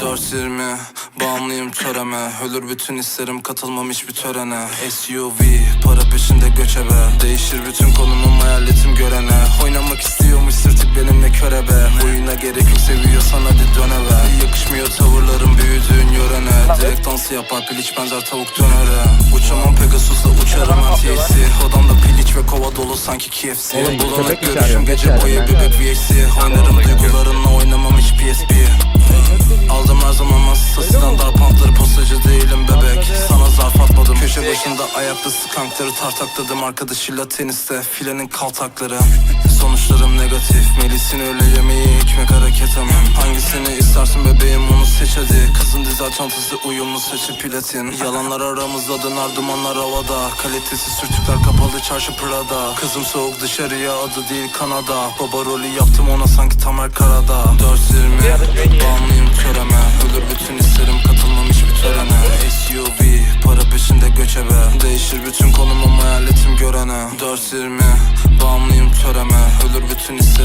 420 Bağımlıyım töreme. Ölür bütün hislerim katılmam hiçbir törene. SUV Para peşinde göçebe. Değişir bütün konumum hayaletim görene. Oynamak istiyormuş sırtık benimle körebe. Oyuna gerek yok seviyorsan hadi dön eve Yakışmıyor tavırlarım büyüdüğün yörene. Direkt dansı yapar piliç benzer tavuk dönere. Uçamam Pegasus'la uçarım sanki KFC Oğlum, mi görüşüm gece boyu çağırıyorsun? bebek VHC Oynarım duygularınla oynamam hiç PSP Aldım her zaman masasından darpantları postacı değilim bebek. Sana zarf atmadım. Köşe başında ayakta skankları tartakladım. Arkadaşıyla teniste filenin kaltakları. Sonuçlarım negatif. Melis'in öyle yemeği ekmek hareket Dizel çantası uyumlu saçı platin. Yalanlar aramızda döner dumanlar havada. Kalitesiz sürtükler kapalı çarşı Prada. Kızım soğuk dışarıya adı değil Kanada. Baba rolü yaptım ona sanki Tamer Karada. 420 Bağımlıyım töreme Ölür bütün hislerim katılmam hiçbir törene. SUV Para peşinde göçebe Değişir bütün konumum hayaletim görene. 420 Bağımlıyım töreme Ölür bütün hislerim